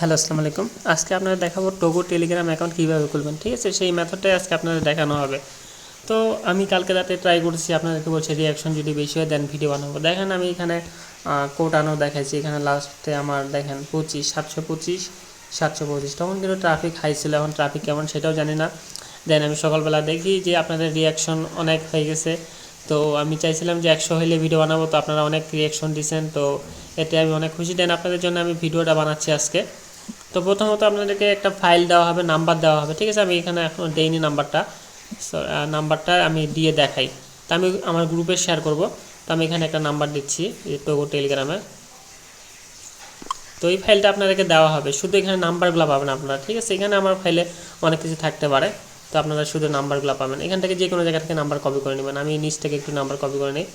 Hello, আসসালামু আলাইকুম। আজকে আপনাদের দেখাবো টোগো টেলিগ্রাম অ্যাকাউন্ট কীভাবে খুলবেন, ঠিক আছে? সেই মেথডটাই আজকে আপনাদের দেখানো হবে। তো আমি কালকে রাতে ট্রাই করছি, আপনাদেরকে বলছি রিয়াকশন যদি বেশি হয় দেন ভিডিও বানাবো। দেখেন আমি এখানে কোড আনো দেখাইছি। এখানে লাস্টে আমার দেখেন পঁচিশ, সাতশো পঁচিশ সাতশো পঁচিশ। তখন কিন্তু ট্রাফিক হাই ছিল, এখন ট্রাফিক কেমন সেটাও জানি না। দেন আমি সকালবেলা দেখি যে আপনাদের রিয়াকশন অনেক হয়ে গেছে। তো আমি চাইছিলাম যে একশো হইলে ভিডিও বানাবো, তো আপনারা অনেক রিয়াকশন দিয়েছেন তো এতে আমি অনেক খুশি। দেন আপনাদের জন্য আমি ভিডিওটা বানাচ্ছি আজকে। তো প্রথমত আপনাদেরকে একটা ফাইল দেওয়া হবে নাম্বার দেওয়া হবে, ঠিক আছে? আমি এখানে এখন দেইনি নাম্বারটা নাম্বারটা আমি দিয়ে দেখাই। তো আমি আমার গ্রুপে শেয়ার করব। তো আমি এখানে একটা নাম্বার দিচ্ছি টোগো টেলিগ্রামের তো এই ফাইলটা আপনাদেরকে দেওয়া হবে। শুধু এখানে নাম্বারগুলো পাবেন আপনারা, ঠিক আছে? এখানে আমার ফাইলে অনেক কিছু থাকতে পারে। তো আপনারা শুধু নাম্বারগুলো পাবেন। এখান থেকে যে কোনো জায়গা থেকে নাম্বার কপি করে নেবেন। আমি নিচ থেকে একটু নাম্বার কপি করে নিই।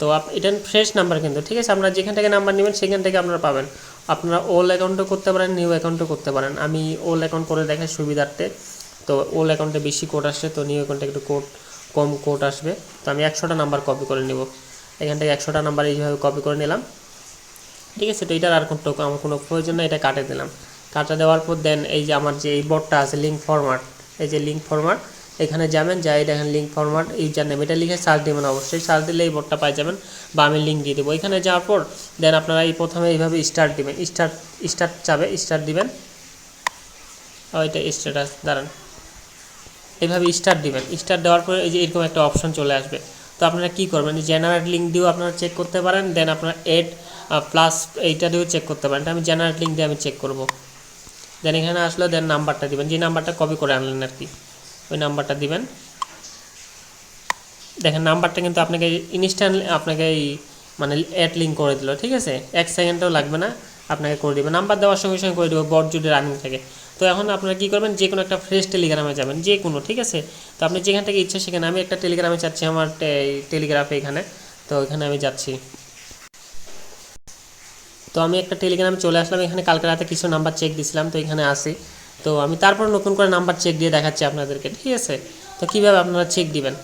তো এটা ফ্রেশ নাম্বার কিন্তু, ঠিক আছে? আপনারা যেখান থেকে নাম্বার নেবেন, সেখান থেকে আপনারা পাবেন। আপনারা ওল অ্যাকাউন্টও করতে পারেন নিউ অ্যাকাউন্টও করতে পারেন। আমি ওল অ্যাকাউন্ট করে দেখাই সুবিধার্থে। তো ওল অ্যাকাউন্টে বেশি কোড আসছে, তো নিউ অ্যাকাউন্টে একটু কোড কম কোড আসবে। তো আমি একশোটা নাম্বার কপি করে নেব। এখান থেকে একশোটা নাম্বার এইভাবে কপি করে নিলাম। ঠিক আছে? তো এটার আর কোনো আমার কোনো প্রয়োজন নেই, এটা কাটে দিলাম। কাটা দেওয়ার পর দেন এই যে আমার যে এই বোর্ডটা আছে লিঙ্ক ফরম্যাট এই যে লিঙ্ক ফরম্যাট এখানে যাবেন, যাই দেখেন লিঙ্ক ফরম্যাট ইউজার নেম এটা লিখে সার্চ দেবেন অবশ্যই। সার্চ দিলে এই বোর্ডটা পাই যাবেন, বা আমি লিঙ্ক দিয়ে দেবো। এখানে যাওয়ার পর দেন আপনারা এই প্রথমে এইভাবে স্টার্ট দিবেন। স্টার্ট স্টার্ট চাবে স্টার্ট দিবেন। এটা স্ট্যাটাস দাঁড়ান। এইভাবে স্টার্ট দিবেন। স্টার্ট দেওয়ার পরে এই যে এরকম একটা অপশন চলে আসবে। তো আপনারা কী করবেন? জেনারেট লিঙ্ক দিয়েও আপনারা চেক করতে পারেন দেন আপনারা এড প্লাস এইটা দিয়েও চেক করতে পারেন। আমি জেনারেট লিঙ্ক দিয়ে আমি চেক করব। দেন এখানে আসলে দেন নাম্বারটা দিবেন। যে নাম্বারটা কপি করে আনলেন আর কি। ওই নাম্বারটা দিবেন। দেখেন, নাম্বারটা কিন্তু আপনাকে ইনস্ট্যান্ট আপনাকে এই মানে অ্যাড লিঙ্ক করে দিল, ঠিক আছে? এক সেকেন্ডও লাগবে না, আপনাকে করে দেবে। নাম্বার দেওয়ার সঙ্গে সঙ্গে করে দেবো বট যদি রানিং থাকে। তো এখন আপনারা কী করবেন? যে কোনো একটা ফ্রেশ টেলিগ্রামে যাবেন যে কোনো ঠিক আছে? তো আপনি যেখান থেকে ইচ্ছা সেখানে, আমি একটা টেলিগ্রামে চাচ্ছি আমার টেলিগ্রাফে এখানে। তো এখানে আমি যাচ্ছি। তো আমি একটা টেলিগ্রামে চলে আসলাম, এখানে কালকে রাতে কিছু নাম্বার চেক দিছিলাম, তো এখানে আসি। তো আমি তারপর নতুন করে নাম্বার চেক দিয়ে দেখাচ্ছি আপনাদেরকে, ঠিক আছে? তো কীভাবে আপনারা চেক দিবেন?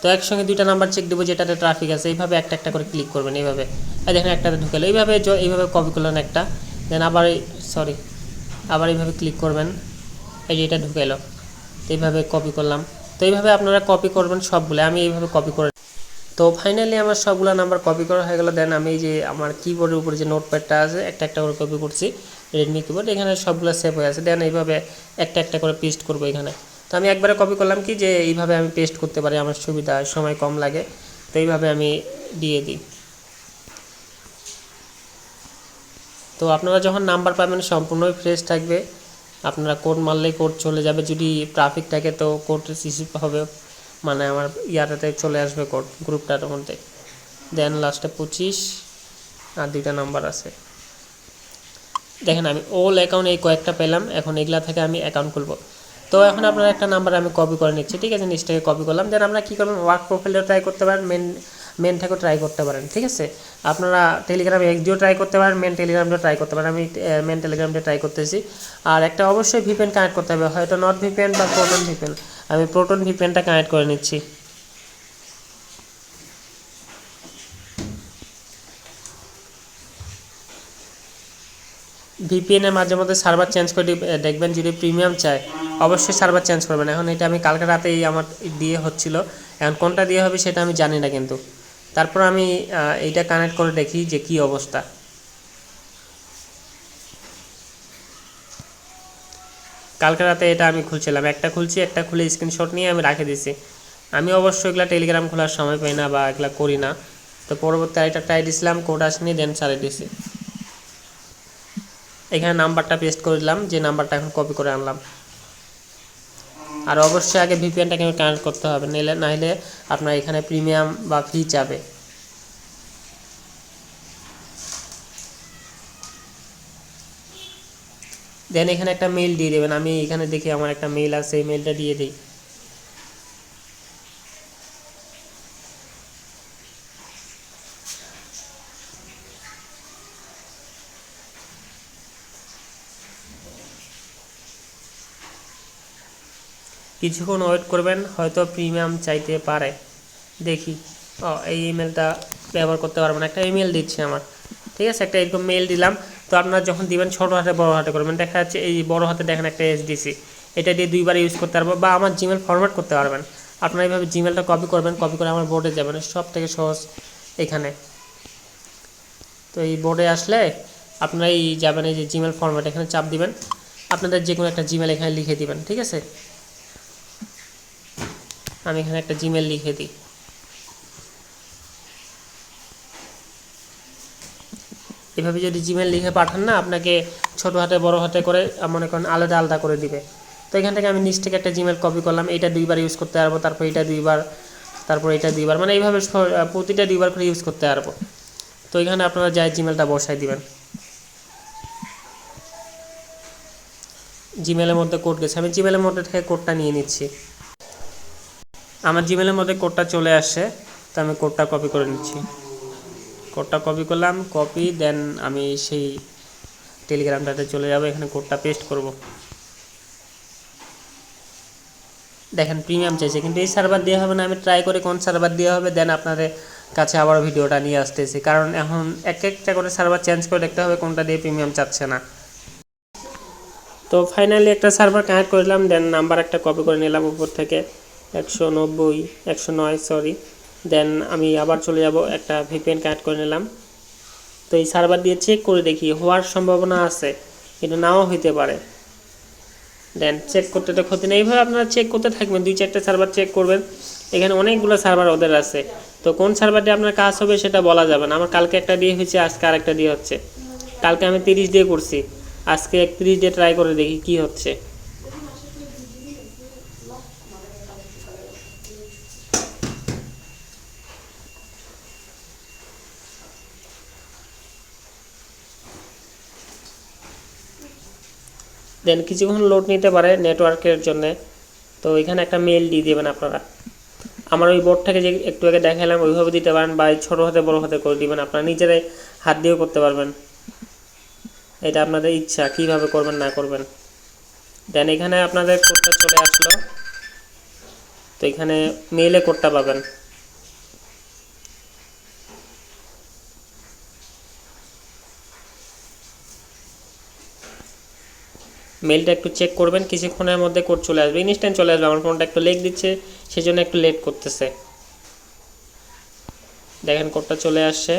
তো একসঙ্গে দুইটা নাম্বার চেক দেবো যেটাতে ট্রাফিক আছে, এইভাবে একটা একটা করে ক্লিক করবেন এইভাবে। আর দেখেন একটাতে ঢুকেলো এইভাবে এইভাবে কপি করলেন একটা দেন আবার সরি আবার এইভাবে ক্লিক করবেন। এই যে এটা ঢুকে এলো। তো এইভাবে কপি করলাম। তো এইভাবে আপনারা কপি করবেন সবগুলো। আমি এইভাবে কপি করে তো ফাইনালি আমার সবগুলো নাম্বার কপি করা হয়ে গেল। দেন আমি যে আমার কিবোর্ডের উপরে যে নোটপ্যাডটা আছে, একটা একটা করে কপি করছি। রেডমি কিবোর্ড এখানে সবগুলো সেভ হয়ে আছে। দেন এইভাবে একটা একটা করে পেস্ট করব এখানে। তো আমি একবারে কপি করলাম কি যে এইভাবে আমি পেস্ট করতে পারি, আমার সুবিধা সময় কম লাগে। তো এইভাবে আমি দিয়ে দিই। তো আপনারা যখন নাম্বার পাবেন, সম্পূর্ণই ফ্রেশ থাকবে। আপনারা কোড মারলেই কোড চলে যাবে। যদি ট্রাফিক থাকে তো কোড রিসিভ হবে। মানে আমার ইয়াটাতে চলে আসবে কোড গ্রুপটার মধ্যে দেন লাস্টে পঁচিশ, আর দুইটা নাম্বার আছে। দেখেন আমি ওল অ্যাকাউন্ট এই কয়েকটা পেলাম, এখন এগুলা থেকে আমি অ্যাকাউন্ট খুলবো। তো এখন আপনার একটা নাম্বার আমি কপি করে নিচ্ছি, ঠিক আছে? নিচটাকে কপি করলাম দেন আমরা কী করবেন? ওয়ার্ক প্রোফাইলও ট্রাই করতে পারেন মেন মেন থেকেও ট্রাই করতে পারেন, ঠিক আছে? আপনারা টেলিগ্রাম এক্সডিও ট্রাই করতে পারেন মেন টেলিগ্রামটা ট্রাই করতে পারেন, আমি মেন টেলিগ্রামটা ট্রাই করতেছি। আর একটা অবশ্যই ভিপিএন কানেক্ট করতে হবে, হয়তো নট ভিপিএন বা প্রোটন ভিপিএন আমি প্রোটন ভিপিএনটা কানেক্ট করে নিচ্ছি। ভিপিএন এর মাঝে মধ্যে সার্ভার চেঞ্জ করে দেখবেন যদি প্রিমিয়াম চায়, অবশ্যই সার্ভার চেঞ্জ করবেন। এখন এটা আমি কালকে রাতেই আমার দিয়ে হচ্ছিল। এখন কোনটা দিয়ে হবে সেটা আমি জানি না কিন্তু। তারপর আমি এইটা কানেক্ট করে দেখি যে কি অবস্থা। কালকে রাতে এটা আমি খুলছিলাম। একটা খুলছি, একটা খুলে স্ক্রিনশট নিয়ে আমি রাখে দিছি। আমি অবশ্যই এগুলা টেলিগ্রাম খোলার সময় পাই না বা এগুলা করি না। তো পরবর্তী আরেকটা ট্রাই দিছিলাম কোড আসেনি দেন ছাড়ে দিছি। এখানে নাম্বারটা পেস্ট করে দিলাম, যে নাম্বারটা এখন কপি করে আনলাম। আর অবশ্যই আগে ভিপিএনটাকে কানেক্ট করতে হবে নাহলে নাহলে আপনার এখানে প্রিমিয়াম বা ফি চাবে দেন এখানে একটা মেইল দিয়ে দেবেন। আমি এখানে দেখি আমার একটা মেইল আছে, এই মেইলটা দিয়ে দিই। কিছুক্ষণ ওয়েট করবেন, হয়তো প্রিমিয়াম চাইতে পারে। দেখি। ও, এই ইমেলটা ব্যবহার করতে পারব না। একটা ইমেল দিচ্ছে আমার। ঠিক আছে? একটা এরকম মেল দিলাম। তো আপনারা যখন দিবেন, ছোটো হাতে, বড় হাতে করবেন। দেখা যাচ্ছে এই বড় হাতে দেখেন একটা এসডিসি এটা দিয়ে দুইবার ইউজ করতে পারব বা আমার জিমেল ফরম্যাট করতে পারবেন। আপনারা এইভাবে জিমেলটা কপি করবেন কপি করে আমার বোর্ডে যাবেন। সব থেকে সহজ এখানে। তো এই বোর্ডে আসলে আপনারা এই যাবেন, এই যে জিমেল ফরম্যাট এখানে চাপ দিবেন। আপনাদের যে কোনো একটা জিমেল এখানে লিখে দিবেন। ঠিক আছে? আমি এখানে একটা জিমেল লিখে দিই। এভাবে যদি জিমেল লিখে পাঠান না, আপনাকে ছোট হাতে, বড় হাতে করে মনে করেন আলাদা আলাদা করে দিবে। তো এখান থেকে আমি নিচ থেকে একটা জিমেল কপি করলাম, এটা দুইবার ইউজ করতে পারব, তারপর এটা দুইবার, তারপর এটা দুইবার মানে এইভাবে প্রতিটা দুইবার করে ইউজ করতে পারব। তো এখানে আপনারা যাই জিমেলটা বসাই দিবেন। জিমেলের মধ্যে কোড গেছে। আমি জিমেলের মধ্যে থেকে কোডটা নিয়ে নিচ্ছি। আমার জিমেলের মধ্যে কোডটা চলে আসে, তো আমি কোডটা কপি করে নিচ্ছি। কোডটা কপি করলাম কপি দেন আমি সেই টেলিগ্রামটাতে চলে যাব, এখানে কোডটা পেস্ট করব। দেখেন প্রিমিয়াম চাইছে, কিন্তু এই সার্ভার দেওয়া হবে না, আমি ট্রাই করে কোন সার্ভার দেওয়া হবে দেন আপনাদের কাছে আবার ভিডিওটা নিয়ে আসতেছি। কারণ এখন এক একটা করে সার্ভার চেঞ্জ করে দেখতে হবে, কোনটা দিয়ে প্রিমিয়াম চাচ্ছে না। তো ফাইনালি একটা সার্ভার কানেক্ট করলাম দেন নাম্বার একটা কপি করে নিলাম উপর থেকে। একশো নব্বই, একশো নয় সরি দেন আমি আবার চলে যাব, একটা ভিপিএন কানেক্ট করে নিলাম। তো এই সার্ভার দিয়ে চেক করে দেখি, হওয়ার সম্ভাবনা আছে, কিন্তু নাও হইতে পারে। দেন চেক করতে তো ক্ষতি নেই, এইভাবে আপনারা চেক করতে থাকবেন, দুই চারটে সার্ভার চেক করবেন। এখানে অনেকগুলো সার্ভার ওদের আছে। তো কোন সার্ভার দিয়ে আপনার কাজ হবে সেটা বলা যাবে না। আমার কালকে একটা দিয়ে হয়েছে, আজকে আরেকটা দিয়ে হচ্ছে। কালকে আমি তিরিশ দিয়ে করছি। আজকে একত্রিশ দিয়ে ট্রাই করে দেখি কি হচ্ছে। দেন কিছুক্ষণ লোড নিতে পারে নেটওয়ার্কের জন্য। তো এখানে একটা মেল দিয়ে দেবেন আপনারা। আমার ওই বোর্ডটাকে যে একটু আগে দেখালাম, ওইভাবে দিতে পারেন বা ছোটো হাতে, বড় হাতে করে দিবেন। আপনারা নিজেরাই হাত দিয়েও করতে পারবেন। এটা আপনাদের ইচ্ছা, কীভাবে করবেন, না করবেন। দেন এখানে আপনাদের কোডটা চলে আসলো। তো এখানে মেলে কোডটা পাবেন। মেলটা একটু চেক করবেন, কিছুক্ষণের মধ্যে কোড চলে আসবে ইনস্ট্যান্ট চলে আসবে, আমার ফোনটা একটু লেট দিচ্ছে সেই জন্য একটু লেট করতেছে। দেখেন কোডটা চলে আসছে।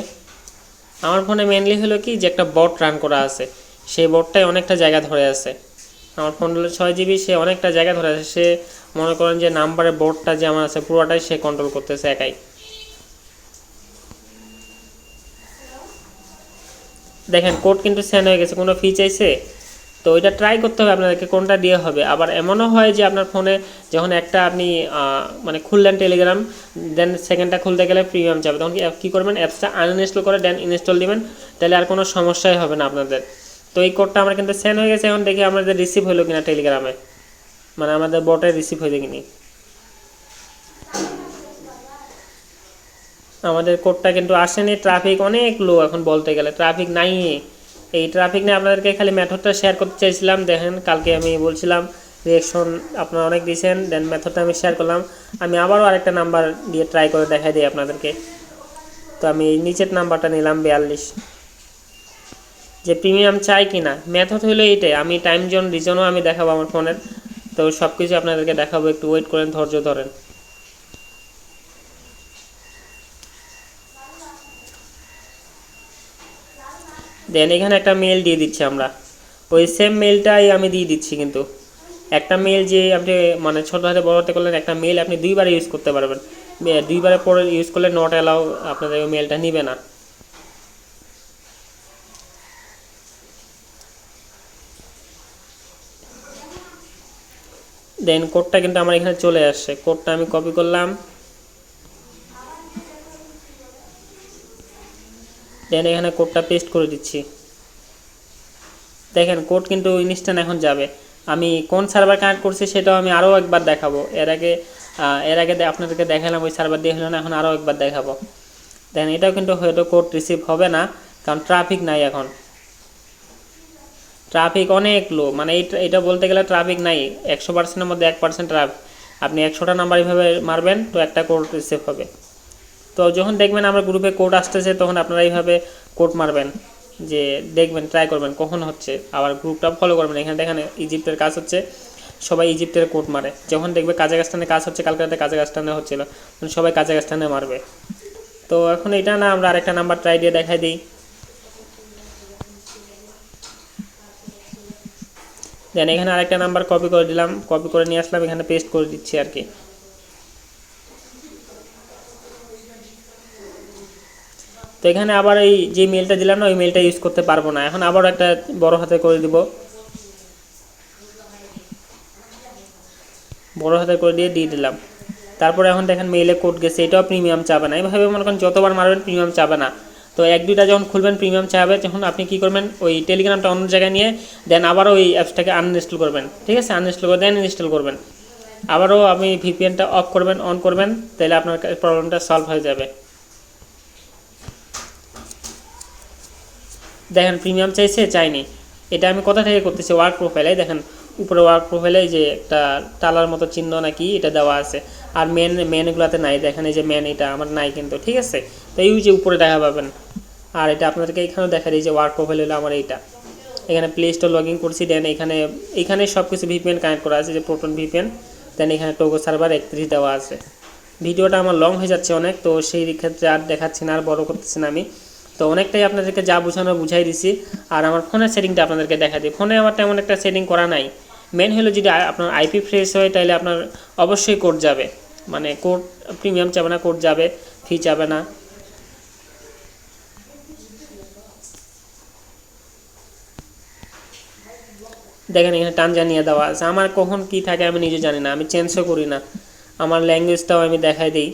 আমার ফোনে মেনলি হলো কি, যে একটা বট রান করা আছে, সেই বটটাই অনেকটা জায়গা ধরে আছে। আমার ফোন হলো ছয় জিবি সে অনেকটা জায়গা ধরে আছে, সে মনে করেন যে নাম্বারের বোর্ডটা যে আমার আছে, পুরোটাই সে কন্ট্রোল করতেছে একাই। দেখেন কোড কিন্তু সেন্ড হয়ে গেছে, কোনো ফি চাইছে তো ওইটা ট্রাই করতে হবে আপনাদেরকে কোনটা দিয়ে হবে। আবার এমনও হয় যে আপনার ফোনে যখন একটা আপনি মানে খুললেন টেলিগ্রাম দেন সেকেন্ডটা খুলতে গেলে প্রিমিয়াম যাবে। তখন কি করবেন? অ্যাপসটা আনইনস্টল করে দেন ইনস্টল দিবেন। তাহলে আর কোনো সমস্যাই হবে না আপনাদের। তো এই কোডটা আমার কিন্তু সেন্ড হয়ে গেছে। এখন দেখি আমাদের রিসিভ হলো কিনা টেলিগ্রামে মানে আমাদের বটে রিসিভ হয়েছে কিনি। আমাদের কোডটা কিন্তু আসেনি। ট্রাফিক অনেক লো এখন বলতে গেলে। ট্রাফিক নাই এই ট্রাফিক নিয়ে আপনাদেরকে খালি মেথডটা শেয়ার করতে চাইছিলাম। দেখেন, কালকে আমি বলছিলাম রিয়েকশন আপনারা অনেক দিয়েছেন দেন মেথডটা আমি শেয়ার করলাম। আমি আবারও আরেকটা নাম্বার দিয়ে ট্রাই করে দেখাই দিই আপনাদেরকে। তো আমি এই নিচের নাম্বারটা নিলাম বিয়াল্লিশ। যে প্রিমিয়াম চাই কি না মেথড হলো এইটাই, আমি টাইম জোন রিজনও আমি দেখাবো আমার ফোনের তো সব কিছু আপনাদেরকে দেখাবো, একটু ওয়েট করেন, ধৈর্য ধরেন। দেন এখানে একটা মেল দিয়ে দিচ্ছি আমরা। ওই সেম মেলটাই আমি দিয়ে দিচ্ছি কিন্তু। একটা মেল যে আপনি মানে ছোটো হাতে বড় হাতে করলেন, একটা মেল আপনি দুইবার ইউজ করতে পারবেন। দুইবারের পরে ইউজ করলে নট অ্যালাউ আপনাদের ওই মেলটা নিবে না। দেন কোডটা কিন্তু আমার এখানে চলে আসছে। কোডটা আমি কপি করলাম। দেন এখানে কোডটা পেস্ট করে দিচ্ছি। দেখেন কোড কিন্তু ইনস্ট্যান্ট এখন যাবে। আমি কোন সার্ভার কানেক্ট করছি সেটাও আমি আরও একবার দেখাবো। এর আগে এর আগে আপনাদেরকে দেখালাম, ওই সার্ভার দিয়ে হলো না, এখন আরও একবার দেখাবো। দেন এটাও কিন্তু হয়তো কোড রিসিভ হবে না, কারণ ট্রাফিক নাই এখন। ট্রাফিক অনেক লো মানে এটা বলতে গেলে ট্রাফিক নাই। একশো পার্সেন্টের মধ্যে এক পার্সেন্ট ট্রাফিক আপনি একশোটা নাম্বার এইভাবে মারবেন, তো একটা কোড রিসিভ হবে। তো যখন দেখবেন আমার গ্রুপে কোড আসতেছে, তখন আপনারা এইভাবে কোড মারবেন, যে দেখবেন ট্রাই করবেন, কখন হচ্ছে? আবার গ্রুপটা ফলো করবেন। এখানে দেখেন ইজিপ্টের কাজ হচ্ছে, সবাই ইজিপ্টের কোড মারে। যখন দেখবে কাজাকস্তানে কাজ হচ্ছে, কালকে রাতে কাজাকস্তানে হচ্ছিল সবাই কাজাকস্তানে মারবে। তো এখন এটা না, আমরা আরেকটা নাম্বার ট্রাই দিয়ে দেখাই দিই। দেন এখানে আরেকটা নাম্বার কপি করে দিলাম কপি করে নিয়ে আসলাম, এখানে পেস্ট করে দিচ্ছি আর কি। তো এখানে আবার এই যে মেলটা দিলাম না, ওই মেলটা ইউজ করতে পারব না। এখন আবার একটা বড় হাতে করে দিব। বড় হাতে করে দিয়ে দিয়ে দিলাম। তারপরে এখন দেখেন মেইলে কোড গেছে। এটাও প্রিমিয়াম চাবে না এইভাবে মনে করেন যতবার মারবেন প্রিমিয়াম চাবে না তো এক দুইটা যখন খুলবেন প্রিমিয়াম চাবে তখন আপনি কি করবেন? ওই টেলিগ্রামটা অন্য জায়গায় নিয়ে দেন, আবারও ওই অ্যাপসটাকে আনইনস্টল করবেন। ঠিক আছে? আনইনস্টল করে দেন ইনস্টল করবেন। আবারও আপনি ভিপিএনটা অফ করবেন অন করবেন, তাহলে আপনার প্রবলেমটা সলভ হয়ে যাবে। দেখেন প্রিমিয়াম চাইছে, চাইনি। এটা আমি কোথা থেকে করতেছি? ওয়ার্ক প্রোফাইলে দেখেন, উপরে ওয়ার্ক প্রোফাইলে যে একটা টালার মতো চিহ্ন নাকি এটা দেওয়া আছে। আর মেন মেনগুলোতে নাই, দেখেন, এই যে মেন এটা, আমার নাই কিন্তু, ঠিক আছে? তো এই যে উপরে দেখা পাবেন। আর এটা আপনাদেরকে এখানেও দেখা দিই যে ওয়ার্ক প্রোফাইল হলো আমার এইটা। এখানে প্লে স্টোর লগ ইন করছি দেন এখানে এখানে সব কিছু ভিপিএন কানেক্ট করা আছে, যে প্রোটন ভিপিএন দেন এখানে টোগো সার্ভার একত্রিশ দেওয়া আছে। ভিডিওটা আমার লং হয়ে যাচ্ছে অনেক, তো সেই ক্ষেত্রে আর দেখাচ্ছি না, আর বড় করতেছি না আমি। তো অনেকটাই আপনাদেরকে যা বোঝানো বুঝাই দিছি। আর আমার ফোনের সেটিংটা আপনাদেরকে দেখা দিই। ফোনে আমার তেমন একটা সেটিং করা নাই। মেন হলো যদি আপনার আইপি ফ্রেশ হয় তাহলে আপনার অবশ্যই কোড যাবে। মানে কোড প্রিমিয়াম যাবে না কোড যাবে ফি যাবে না। দেখেন, এখানে টান টানজানিয়া দেওয়া আছে। আমার কখন কি থাকে আমি নিজে জানি না। আমি চেঞ্জও করি না। আমার ল্যাঙ্গুয়েজটাও আমি দেখাই দিই।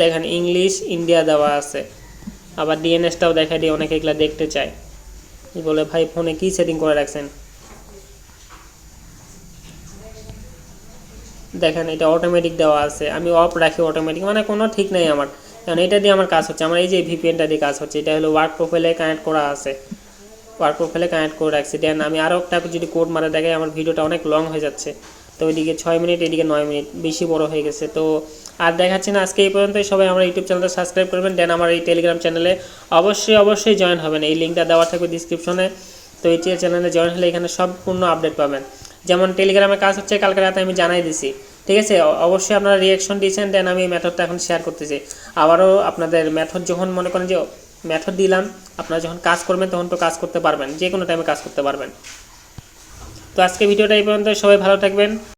দেখেন ইংলিশ ইন্ডিয়া দেওয়া আছে। আবার ডিএনএসটাও দেখা দিয়ে অনেকে এগুলা দেখতে চায়। বলে, ভাই ফোনে কি সেটিং করে রাখছেন? দেখেন, এটা অটোমেটিক দেওয়া আছে। আমি অফ রাখি অটোমেটিক মানে কোনো ঠিক নেই আমার। কারণ এটা দিয়ে আমার কাজ হচ্ছে। আমার এই যে ভিপিএনটা দিয়ে কাজ হচ্ছে, এটা হলো ওয়ার্ক প্রোফাইলে কানেক্ট করা আছে। ওয়ার্ক প্রোফাইলে কানেক্ট করে রাখছি। দেন আমি আরও একটা যদি কোড মারা দেখে আমার ভিডিওটা অনেক লং হয়ে যাচ্ছে। তো ওইদিকে ছয় মিনিট, এদিকে নয় মিনিট, বেশি বড় হয়ে গেছে। তো আর দেখাচ্ছি না, আজকে এই পর্যন্তই। সবাই আমার ইউটিউব চ্যানেলটা সাবস্ক্রাইব করবেন, দেন আমার এই টেলিগ্রাম চ্যানেলে অবশ্যই অবশ্যই জয়েন হবেন। এই লিঙ্কটা দেওয়া থাকবে ডিসক্রিপশনে তো এই চ্যানেলে জয়েন হলে এখানে সম্পূর্ণ আপডেট পাবেন। যেমন টেলিগ্রামে কাজ হচ্ছে, কালকে রাতে আমি জানাই দিছি। ঠিক আছে? অবশ্যই আপনারা রিয়াকশন দিয়েছেন দেন আমি এই মেথডটা এখন শেয়ার করতেছি। আবারও আপনাদের মেথড যখন মনে করেন যে মেথড দিলাম, আপনারা যখন কাজ করবেন, তখন তো কাজ করতে পারবেন। যে কোনো টাইমে কাজ করতে পারবেন। তো আজকে ভিডিওটা এই পর্যন্ত সবাই ভালো থাকবেন।